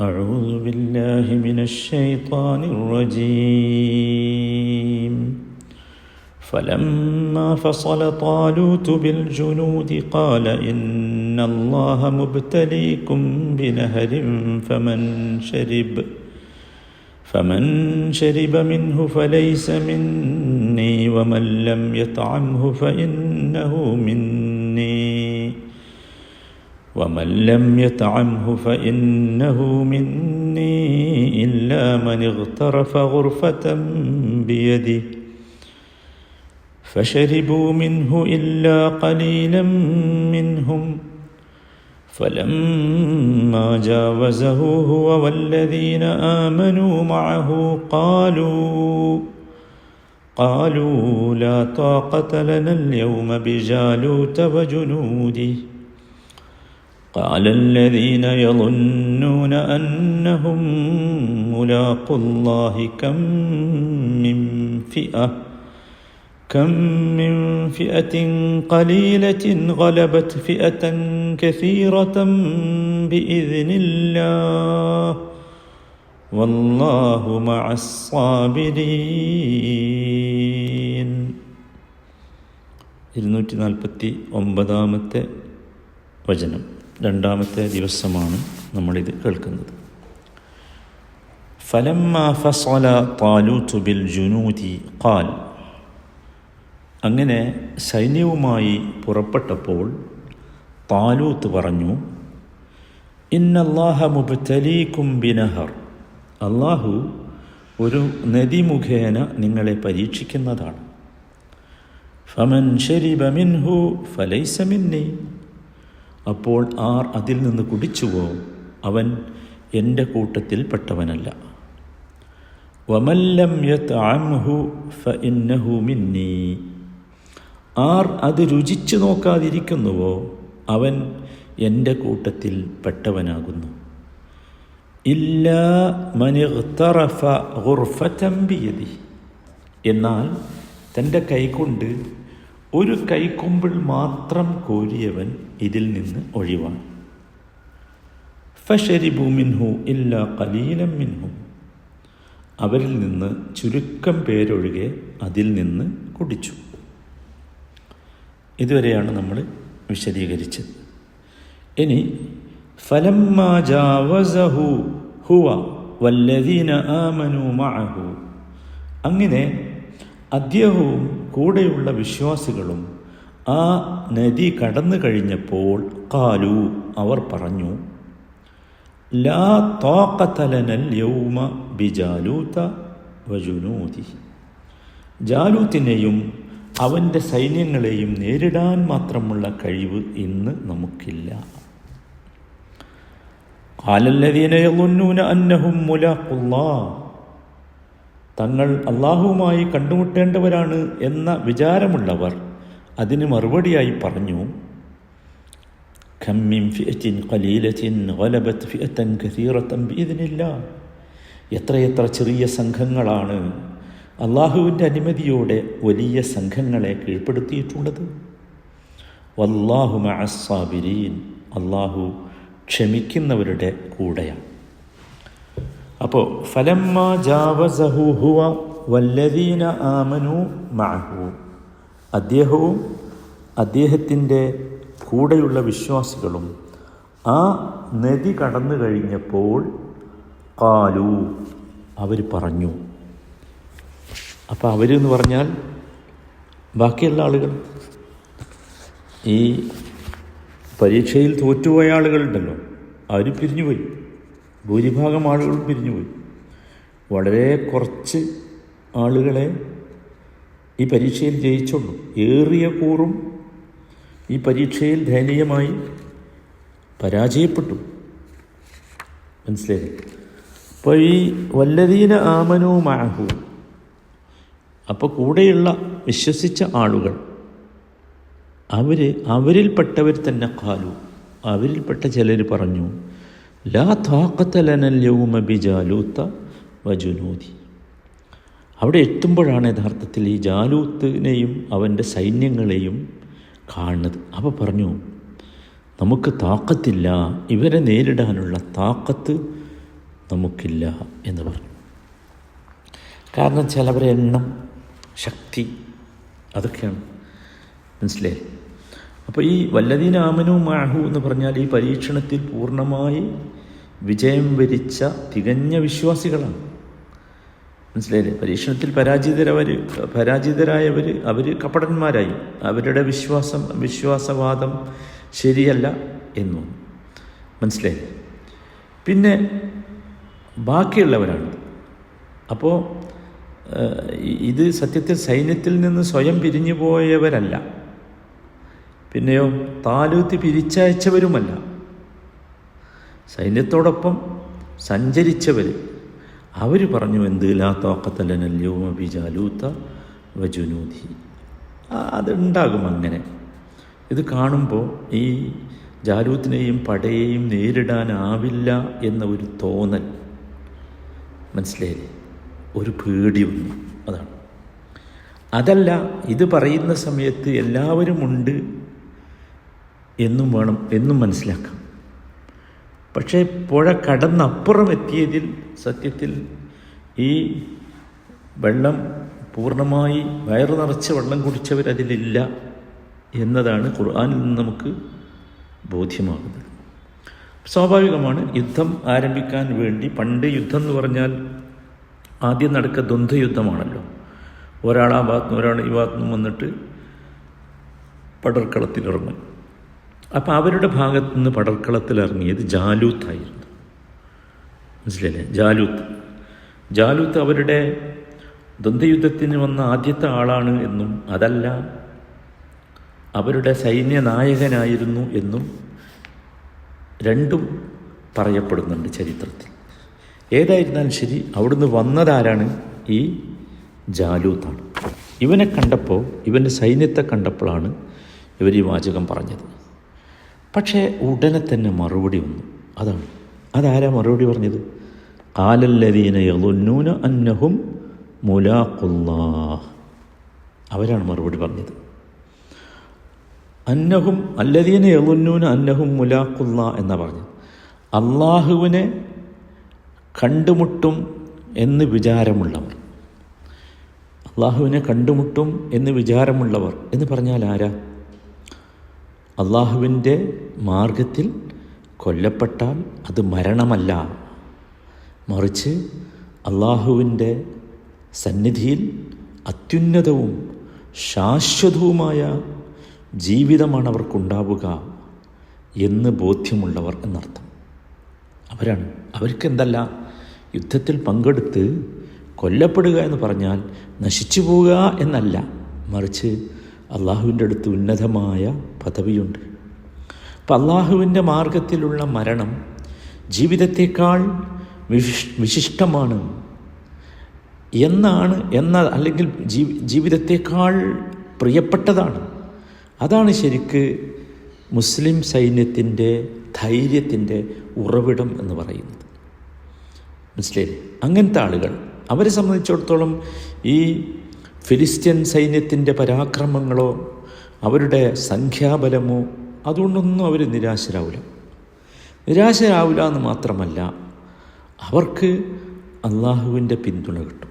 أعوذ بالله من الشيطان الرجيم. فلما فصل طالوت بالجنود قال إن الله مبتليكم بنهر فمن شرب فمن شرب منه فليس مني ومن لم يطعمه فإنه مني. ومن لم يطعمه فإنه مني إلا من اغترف غرفة بيده. فشربوا منه إلا قليلا منهم. فلما جاوزه هو والذين آمنوا معه قالوا قالوا لا طاقة لنا اليوم بجالوت وجنوده. قال الذين يظنون أنهم ملاقوا الله كم من فئة كم من فئة قليلة غلبت فئة كثيرة بإذن الله والله مع الصابرين ഇരുന്നൂറ്റി നാൽപ്പത്തി ഒമ്പതാമത്തെ വചനം രണ്ടാമത്തെ ദിവസമാണ് നമ്മളിത് കേൾക്കുന്നത്. അങ്ങനെ സൈന്യവുമായി പുറപ്പെട്ടപ്പോൾ താലൂത്ത് പറഞ്ഞു ഇന്നല്ലാഹ ബിനഹർ. അള്ളാഹു ഒരു നദി മുഖേന നിങ്ങളെ പരീക്ഷിക്കുന്നതാണ്. ഫമൻ ഷരിബ മിൻഹു ഫലൈസ മിന്നി. അപ്പോൾ ആർ അതിൽ നിന്ന് കുടിച്ചുവോ? അവൻ എന്റെ കൂട്ടത്തിൽ പെട്ടവനല്ല. വമല്ലം ഫ ഇന്നഹു മിന്നി. ആർ അത് രുചിച്ചു നോക്കാതിരിക്കുന്നുവോ? അവൻ എന്റെ കൂട്ടത്തിൽ പെട്ടവനാകുന്നു. ഇല്ല മനിഖ്തറഫ ഗുർഫ ചമ്പിയതി എന്നാൽ തന്റെ കൈകൊണ്ട് ഒരു കൈക്കൊമ്പിൾ മാത്രം കോരിയവൻ ഇതിൽ നിന്ന് ഒഴിവാണ്. ഫഷരിബു മിൻഹു ഇല്ല കലീലം മിൻഹു. അവരിൽ നിന്ന് ചുരുക്കം പേരൊഴികെ അതിൽ നിന്ന് കുടിച്ചു. ഇതുവരെയാണ് നമ്മൾ വിശദീകരിച്ചത്. ഇനി ഫലമ്മാജാവസഹു ഹുവ വല്ലദീന ആമനു മഅഹു. അങ്ങനെ അദ്ദേഹവും കൂടെയുള്ള വിശ്വാസികളും ആ നദി കടന്നു കഴിഞ്ഞപ്പോൾ കാലു അവർ പറഞ്ഞു ലാ തോക്കത്തലനൽ യൗമ ബിജാലൂത്ത വജുനൂതി ജാലൂത്തിനെയും അവന്റെ സൈന്യങ്ങളെയും നേരിടാൻ മാത്രമുള്ള കഴിവ് ഇന്ന് നമുക്കില്ല. കാലല്ലതീനയൊന്നൂന അന്നഹും മുലാഖുല്ലാ തങ്ങൾ അള്ളാഹുവുമായി കണ്ടുമുട്ടേണ്ടവരാണ് എന്ന വിചാരമുള്ളവർ അതിന് മറുപടിയായി പറഞ്ഞു ബീദിനില്ല എത്രയെത്ര ചെറിയ സംഘങ്ങളാണ് അള്ളാഹുവിന്റെ അനുമതിയോടെ വലിയ സംഘങ്ങളെ കീഴ്പ്പെടുത്തിയിട്ടുള്ളത്. വല്ലാഹു മഅസ്സാബിരീൻ അള്ളാഹു ക്ഷമിക്കുന്നവരുടെ കൂടെയാണ്. അപ്പോൾ ഫലമ്മ ജാവസഹു ഹുവ വല്ലദീന ആമനു മഅഹു. അദ്ദേഹവും അദ്ദേഹത്തിന്റെ കൂടെയുള്ള വിശ്വാസികളും ആ നദി കടന്നു കഴിഞ്ഞപ്പോൾ കാലു അവർ പറഞ്ഞു. അപ്പോൾ അവരെന്ന് പറഞ്ഞാൽ ബാക്കിയുള്ള ആളുകൾ. ഈ പരീക്ഷയിൽ തോറ്റുപോയ ആളുകളുണ്ടല്ലോ അവർ പിരിഞ്ഞുപോയി. ഭൂരിഭാഗം ആളുകളും പിരിഞ്ഞുപോയി. വളരെ കുറച്ച് ആളുകളെ ഈ പരീക്ഷയിൽ ജയിച്ചുള്ളൂ. ഏറിയ കൂറും ഈ പരീക്ഷയിൽ ദയനീയമായി പരാജയപ്പെട്ടു. മനസ്സിലായി? അപ്പോൾ ഈ വല്ലതീന ആമനു മാഹു അപ്പോൾ കൂടെയുള്ള വിശ്വസിച്ച ആളുകൾ അവർ അവരിൽപ്പെട്ടവർ തന്നെ കാലു അവരിൽപ്പെട്ട ചിലർ പറഞ്ഞു അവിടെ എത്തുമ്പോഴാണ് യഥാർത്ഥത്തിൽ ഈ ജാലൂത്തിനെയും അവന്റെ സൈന്യങ്ങളെയും കാണുന്നത്. അപ്പോൾ പറഞ്ഞു നമുക്ക് താക്കത്തില്ല ഇവരെ നേരിടാനുള്ള താക്കത്ത് നമുക്കില്ല എന്ന് പറഞ്ഞു. കാരണം ചിലവരെ എണ്ണം ശക്തി അതൊക്കെയാണ്. മനസ്സിലായി? അപ്പോൾ ഈ വല്ലതീന ആമനു മാഹു എന്ന് പറഞ്ഞാൽ ഈ പരീക്ഷണത്തിൽ പൂർണമായി വിജയം വരിച്ച തികഞ്ഞ വിശ്വാസികളാണ്. മനസ്സിലായില്ലേ? പരീക്ഷണത്തിൽ പരാജിതരവർ പരാജിതരായവർ അവർ കപടന്മാരായി. അവരുടെ വിശ്വാസം വിശ്വാസവാദം ശരിയല്ല എന്നു. മനസ്സിലായില്ലേ? പിന്നെ ബാക്കിയുള്ളവരാണ്. അപ്പോൾ ഇത് സത്യത്തിൽ സൈന്യത്തിൽ നിന്ന് സ്വയം പിരിഞ്ഞു പോയവരല്ല പിന്നെയോ താലൂത്തി പിരിച്ചയച്ചവരുമല്ല. സൈന്യത്തോടൊപ്പം സഞ്ചരിച്ചവർ അവർ പറഞ്ഞു എന്ത് ലാ തോക്കത്തല്ലനല്യോമ ബിജാലൂത്ത വജുനൂതി അതുണ്ടാകും അങ്ങനെ. ഇത് കാണുമ്പോൾ ഈ ജാലൂത്തിനെയും പടയെയും നേരിടാനാവില്ല എന്ന ഒരു തോന്നൽ. മനസ്സിലായില്ലേ? ഒരു പേടി വന്നു അതാണ്. അതല്ല ഇത് പറയുന്ന സമയത്ത് എല്ലാവരും ഉണ്ട് എന്നും വേണം എന്നും മനസ്സിലാക്കാം. പക്ഷേ പുഴ കടന്നപ്പുറം എത്തിയതിൽ സത്യത്തിൽ ഈ വെള്ളം പൂർണമായി വയറു നിറച്ച് വെള്ളം കുടിച്ചവരതിലില്ല എന്നതാണ് ഖുർആാനിൽ നിന്ന് നമുക്ക് ബോധ്യമാകുന്നത്. സ്വാഭാവികമാണ് യുദ്ധം ആരംഭിക്കാൻ വേണ്ടി പണ്ട് യുദ്ധം എന്ന് പറഞ്ഞാൽ ആദ്യം നടക്ക ദ്വന്ദ്വയുദ്ധമാണല്ലോ. ഒരാൾ ആ ഭാഗത്തുനിന്ന് ഒരാൾ ഈ ഭാഗത്തുനിന്നും വന്നിട്ട് പടർക്കളത്തിലിറങ്ങും അപ്പോൾ അവരുടെ ഭാഗത്തു നിന്ന് പടർക്കളത്തിലിറങ്ങിയത് ജാലൂത്തായിരുന്നു. മനസ്സിലല്ലേ ജാലൂത്ത്. ജാലൂത്ത് അവരുടെ ദ്വന്ദ്വയുദ്ധത്തിന് വന്ന ആദ്യത്തെ ആളാണ് എന്നും അതല്ല അവരുടെ സൈന്യനായകനായിരുന്നു എന്നും രണ്ടും പറയപ്പെടുന്നുണ്ട് ചരിത്രത്തിൽ. ഏതായിരുന്നാലും ശരി അവിടുന്ന് വന്നതാരാണ് ഈ ജാലൂത്താണ്. ഇവനെ കണ്ടപ്പോൾ ഇവന്റെ സൈന്യത്തെ കണ്ടപ്പോഴാണ് ഇവർ ഈ വാചകം പറഞ്ഞത്. പക്ഷേ ഉടനെ തന്നെ മറുപടി വന്നു. അതാണ്. അതാരാ മറുപടി പറഞ്ഞത്? കാലല്ലദീന യളുന്നൂന അന്നഹും മുലാഖുല്ലാ അവരാണ് മറുപടി പറഞ്ഞത്. അന്നഹും അല്ലദീന യളുന്നൂന അന്നഹും മുലാഖുല്ല എന്നാ പറഞ്ഞത്. അള്ളാഹുവിനെ കണ്ടുമുട്ടും എന്ന് വിചാരമുള്ളവർ. അള്ളാഹുവിനെ കണ്ടുമുട്ടും എന്ന് വിചാരമുള്ളവർ എന്ന് പറഞ്ഞാൽ ആരാ? അള്ളാഹുവിന്റെ മാർഗത്തിൽ കൊല്ലപ്പെട്ടാൽ അത് മരണമല്ല. മറിച്ച് അള്ളാഹുവിന്റെ സന്നിധിയിൽ അത്യുന്നതവും ശാശ്വതവുമായ ജീവിതമാണ് അവർക്കുണ്ടാവുക എന്ന് ബോധ്യമുള്ളവർ എന്നർത്ഥം. അവരാണ്. അവർക്ക് എന്തല്ല യുദ്ധത്തിൽ പങ്കെടുത്ത് കൊല്ലപ്പെടുക എന്ന് പറഞ്ഞാൽ നശിച്ചു പോവുക എന്നല്ല. മറിച്ച് അള്ളാഹുവിന്റെ അടുത്ത് ഉന്നതമായ പദവിയുണ്ട്. അപ്പം അള്ളാഹുവിന്റെ മാർഗത്തിലുള്ള മരണം ജീവിതത്തേക്കാൾ വിശിഷ് വിശിഷ്ടമാണ്. എന്നാണ് എന്ന അല്ലെങ്കിൽ ജീവിതത്തേക്കാൾ പ്രിയപ്പെട്ടതാണ്. അതാണ് ശരിക്ക് മുസ്ലിം സൈന്യത്തിന്റെ ധൈര്യത്തിന്റെ ഉറവിടം എന്ന് പറയുന്നത്. മനസ്സിലായി അങ്ങനത്തെ ആളുകൾ. അവരെ സംബന്ധിച്ചിടത്തോളം ഈ ഫിലിസ്ത്യൻ സൈന്യത്തിന്റെ പരാക്രമങ്ങളോ അവരുടെ സംഖ്യാബലമോ അതുകൊണ്ടൊന്നും അവർ നിരാശരാവില്ല. നിരാശരാവില്ല എന്ന് മാത്രമല്ല അവർക്ക് അള്ളാഹുവിന്റെ പിന്തുണ കിട്ടും.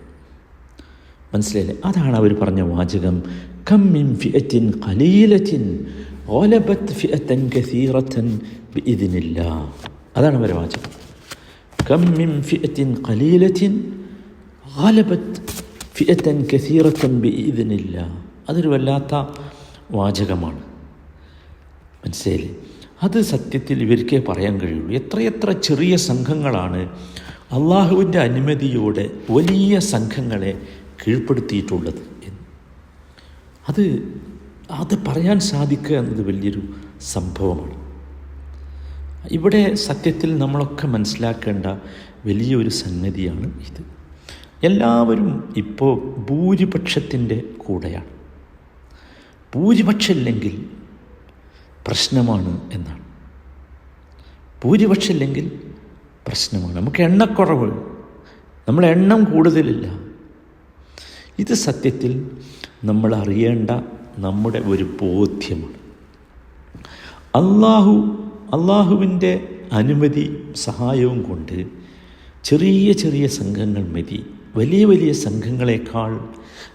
മനസ്സിലായില്ലേ? അതാണ് അവർ പറഞ്ഞ വാചകം. കമ്മിൻ ഫിയത്തിൻ ഖലീലത്തിൻ ഓലബത്ത് ഫിയത്തൻ കസീറത്തൻ ഇതിനില്ല അതാണ് അവരുടെ വാചകം. കമ്മിൻ ഫിയത്തിൻ ഖലീലത്തിൻ ഗാലബത്ത് ഫിയത്തൻ കസീറത്തൻ ബിഇദിനില്ല. അതൊരു വല്ലാത്ത വാചകമാണ്. മനസ്സിലായില്ലേ? അത് സത്യത്തിൽ ഇവർക്കേ പറയാൻ കഴിയുള്ളൂ. എത്രയെത്ര ചെറിയ സംഘങ്ങളാണ് അള്ളാഹുവിന്റെ അനുമതിയോടെ വലിയ സംഘങ്ങളെ കീഴ്പ്പെടുത്തിയിട്ടുള്ളത് എന്ന്. അത് അത് പറയാൻ സാധിക്കുക എന്നത് വലിയൊരു സംഭവമാണ്. ഇവിടെ സത്യത്തിൽ നമ്മളൊക്കെ മനസ്സിലാക്കേണ്ട വലിയൊരു സംഗതിയാണ് ഇത്. എല്ലാവരും ഇപ്പോൾ ഭൂരിപക്ഷത്തിന്റെ കൂടെയാണ്. ഭൂരിപക്ഷമില്ലെങ്കിൽ പ്രശ്നമാണ് എന്നാണ്. ഭൂരിപക്ഷമില്ലെങ്കിൽ പ്രശ്നമാണ്. നമുക്ക് എണ്ണക്കുറവ്. നമ്മൾ എണ്ണം കൂടുതലില്ല. ഇത് സത്യത്തിൽ നമ്മൾ അറിയേണ്ട നമ്മുടെ ഒരു ബോധ്യമാണ്. അള്ളാഹു അള്ളാഹുവിന്റെ അനുമതി സഹായവും കൊണ്ട് ചെറിയ ചെറിയ സംഘങ്ങൾ മതി. വലിയ വലിയ സംഘങ്ങളെക്കാൾ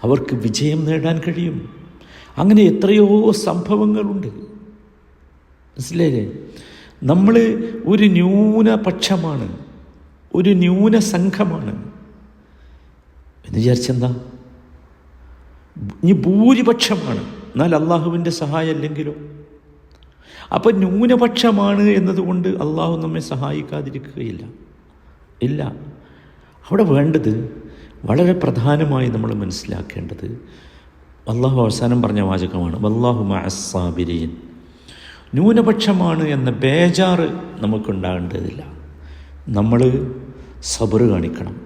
അവർക്ക് വിജയം നേടാൻ കഴിയും. അങ്ങനെ എത്രയോ സംഭവങ്ങളുണ്ട്. മനസ്സിലായില്ലേ? നമ്മൾ ഒരു ന്യൂനപക്ഷമാണ് ഒരു ന്യൂന സംഘമാണ്. എന്ന് വിചാരിച്ചെന്താ? ഇനി ഭൂരിപക്ഷമാണ്. എന്നാൽ അള്ളാഹുവിന്റെ സഹായം അല്ലെങ്കിലോ? അപ്പം ന്യൂനപക്ഷമാണ് എന്നതുകൊണ്ട് അള്ളാഹു നമ്മെ സഹായിക്കാതിരിക്കുകയില്ല. ഇല്ല. അവിടെ വേണ്ടത് വളരെ പ്രധാനമായി നമ്മൾ മനസ്സിലാക്കേണ്ടത് അള്ളാഹു അവസാനം പറഞ്ഞ വാചകമാണ് വല്ലാഹു മഅസാബിരീൻ ന്യൂനപക്ഷമാണ് എന്ന ബേജാറ് നമുക്കുണ്ടാകേണ്ടതില്ല. നമ്മൾ സബറ് കാണിക്കണം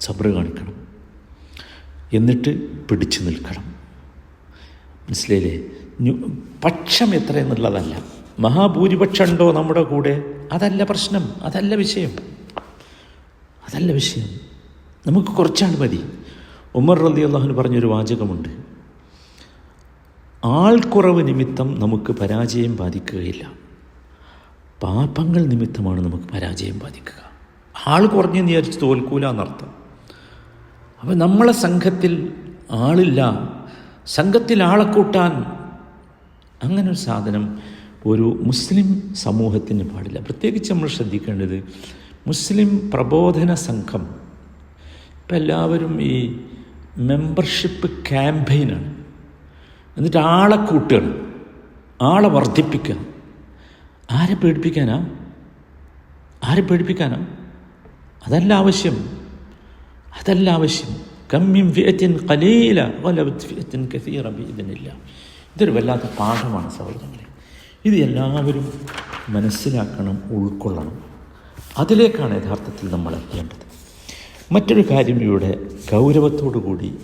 സബറ് കാണിക്കണം. എന്നിട്ട് പിടിച്ചു നിൽക്കണം. മനസ്സിലായില്ലേ? പക്ഷം എത്ര എന്നുള്ളതല്ല. മഹാഭൂരിപക്ഷം ഉണ്ടോ നമ്മുടെ കൂടെ? അതല്ല പ്രശ്നം അതല്ല വിഷയം. അതല്ല വിഷയം. നമുക്ക് കുറച്ചാൾ മതി. ഉമർ റലി അള്ളാഹുന് പറഞ്ഞൊരു വാചകമുണ്ട്. ആൾക്കുറവ് നിമിത്തം നമുക്ക് പരാജയം ബാധിക്കുകയില്ല. പാപങ്ങൾ നിമിത്തമാണ് നമുക്ക് പരാജയം ബാധിക്കുക. ആൾ കുറഞ്ഞു വിചാരിച്ച് തോൽക്കൂല എന്നർത്ഥം. അപ്പം നമ്മളെ സംഘത്തിൽ ആളില്ല. സംഘത്തിൽ ആളെ കൂട്ടാൻ അങ്ങനൊരു സാധനം ഒരു മുസ്ലിം സമൂഹത്തിന് പാടില്ല. പ്രത്യേകിച്ച് നമ്മൾ ശ്രദ്ധിക്കേണ്ടത് മുസ്ലിം പ്രബോധന സംഘം ഇപ്പം എല്ലാവരും ഈ മെമ്പർഷിപ്പ് ക്യാമ്പയിനാണ് എന്നിട്ട് ആളെ കൂട്ടുകയാണ്. ആളെ വർദ്ധിപ്പിക്കുക ആരെ പേടിപ്പിക്കാനാ? ആരെ പേടിപ്പിക്കാനാ? അതല്ല ആവശ്യം. അതല്ല ആവശ്യം. കമ്മിം ഫിയത്തിൻ കലീല വലബത്ത് ഫിയത്തിൻ കസീറ ഇതിനില്ല ഇതൊരു വല്ലാത്ത പാഠമാണ് സഹോദരങ്ങളെ. ഇത് എല്ലാവരും മനസ്സിലാക്കണം ഉൾക്കൊള്ളണം. അതിലേക്കാണ് യഥാർത്ഥത്തിൽ നമ്മൾ എത്തേണ്ടത്. മറ്റൊരു കാര്യം ഇവിടെ ഗൗരവത്തോടു കൂടി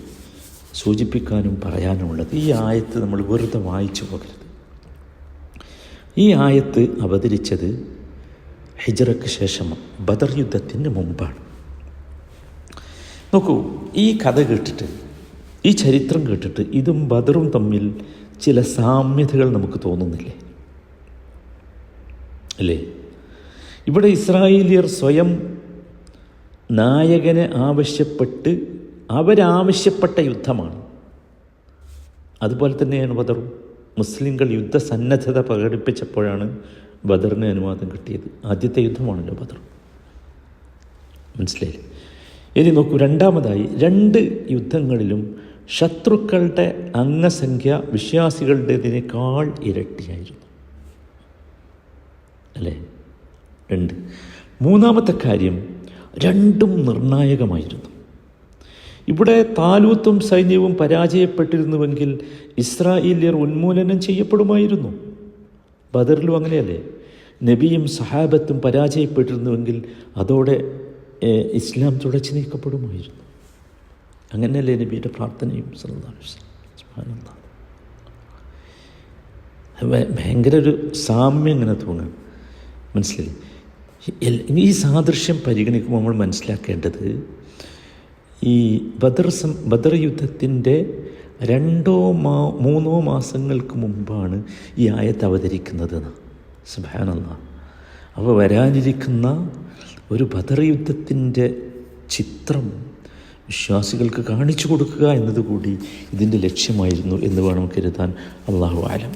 സൂചിപ്പിക്കാനും പറയാനുമുള്ളത് ഈ ആയത്ത് നമ്മൾ വെറുതെ വായിച്ചു പോകരുത്. ഈ ആയത്ത് അവതരിച്ചത് ഹിജറയ്ക്ക് ശേഷം ബദർ യുദ്ധത്തിന് മുമ്പാണ്. നോക്കൂ ഈ കഥ കേട്ടിട്ട് ഈ ചരിത്രം കേട്ടിട്ട് ഇതും ബദറും തമ്മിൽ ചില സാമ്യതകൾ നമുക്ക് തോന്നുന്നില്ലേ? അല്ലേ? ഇവിടെ ഇസ്രായേലിയർ സ്വയം നായകനെ ആവശ്യപ്പെട്ട് അവരാവശ്യപ്പെട്ട യുദ്ധമാണ്. അതുപോലെ തന്നെയാണ് ബദർ മുസ്ലിങ്ങൾ യുദ്ധസന്നദ്ധത പ്രകടിപ്പിച്ചപ്പോഴാണ് ബദറിന് അനുവാദം കിട്ടിയത്. ആദ്യത്തെ യുദ്ധമാണല്ലോ ബദർ. മനസ്സിലായി ഇനി നോക്കൂ രണ്ടാമതായി രണ്ട് യുദ്ധങ്ങളിലും ശത്രുക്കളുടെ അംഗസംഖ്യ വിശ്വാസികളുടേതിനേക്കാൾ ഇരട്ടിയായിരുന്നു. അല്ലേ? രണ്ട്. മൂന്നാമത്തെ കാര്യം രണ്ടും നിർണായകമായിരുന്നു. ഇവിടെ താലൂത്തും സൈന്യവും പരാജയപ്പെട്ടിരുന്നുവെങ്കിൽ ഇസ്രായേലിയർ ഉന്മൂലനം ചെയ്യപ്പെടുമായിരുന്നു. ബദറിലും അങ്ങനെയല്ലേ? നബിയും സഹാബത്തും പരാജയപ്പെട്ടിരുന്നുവെങ്കിൽ അതോടെ ഇസ്ലാം തുടച്ചു നീക്കപ്പെടുമായിരുന്നു. അങ്ങനെയല്ലേ നബിയുടെ പ്രാർത്ഥനയും. അത് ഭയങ്കര ഒരു സാമ്യം ഇങ്ങനെ തോന്നുക മനസ്സിലായി ഈ സാദൃശ്യം പരിഗണിക്കുമ്പോൾ നമ്മൾ മനസ്സിലാക്കേണ്ടത് ഈ ബദർ സം ബദർ യുദ്ധത്തിന്റെ രണ്ടോ മാ മൂന്നോ മാസങ്ങൾക്ക് മുമ്പാണ് ഈ ആയത്ത് അവതരിക്കുന്നത്. സുബാനല്ല അപ്പോൾ വരാനിരിക്കുന്ന ഒരു ബദർ യുദ്ധത്തിന്റെ ചിത്രം വിശ്വാസികൾക്ക് കാണിച്ചു കൊടുക്കുക എന്നതുകൂടി ഇതിന്റെ ലക്ഷ്യമായിരുന്നു എന്ന് വേണം കരുതാൻ അള്ളാഹു ആലം